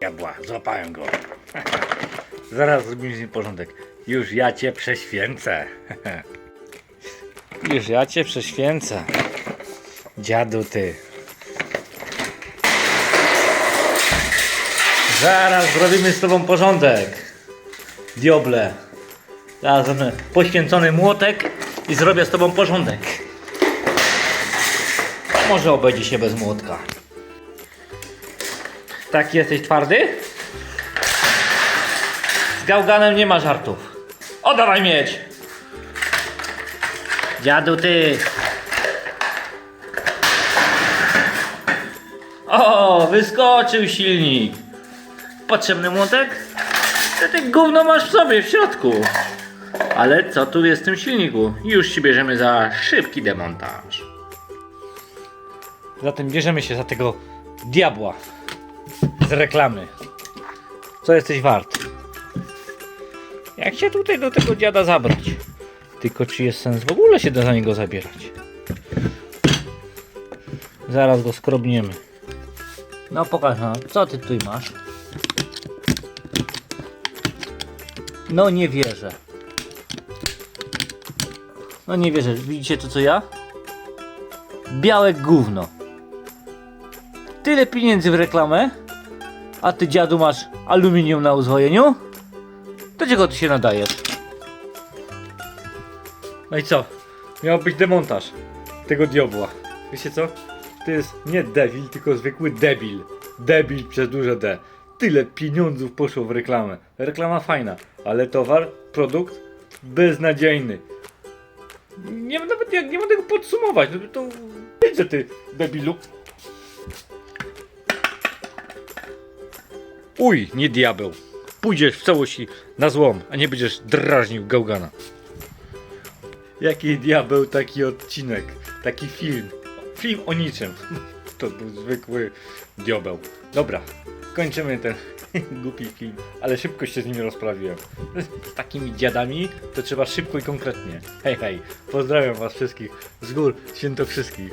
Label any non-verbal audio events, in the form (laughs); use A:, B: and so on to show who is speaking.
A: Jabła, złapałem go. Zaraz zrobimy z nim porządek. Już ja cię prześwięcę. Już ja cię prześwięcę. Dziadu ty. Zaraz zrobimy z tobą porządek. Dioble. Zaraz poświęcony młotek i zrobię z tobą porządek. Może obejdzie się bez młotka. Tak jesteś twardy? Z gałganem nie ma żartów. Oddawaj mieć! Dziadu ty! O, wyskoczył silnik. Potrzebny młotek? Ty, ty gówno masz w sobie w środku. Ale co tu jest w tym silniku? Już się bierzemy za szybki demontaż. Zatem bierzemy się za tego diabła z reklamy. Co jesteś wart? Jak się tutaj do tego dziada zabrać? Tylko czy jest sens w ogóle się za niego zabierać? Zaraz go skrobniemy. No pokaż nam, co ty tutaj masz? No nie wierzę. No nie wierzę, widzicie to co ja? Białe gówno. Tyle pieniędzy w reklamę, a ty dziadu masz aluminium na uzwojeniu? Do czego ty się nadajesz? No i co? Miał być demontaż tego diabła. Wiecie co? To jest nie devil, tylko zwykły debil. Debil przez duże D. Tyle pieniądzów poszło w reklamę. Reklama fajna, ale towar, produkt beznadziejny. Nie nawet jak nie mogę tego podsumować. No to wiecie ty, debilu. Uj, nie diabeł. Pójdziesz w całości na złom, a nie będziesz drażnił gałgana. Jaki diabeł, taki odcinek, taki film. Film o niczym. (laughs) To był zwykły diabeł. Dobra, kończymy ten (laughs) głupi film, ale szybko się z nimi rozprawiłem. Z takimi dziadami to trzeba szybko i konkretnie. Hej, hej, pozdrawiam was wszystkich z gór, święto wszystkich.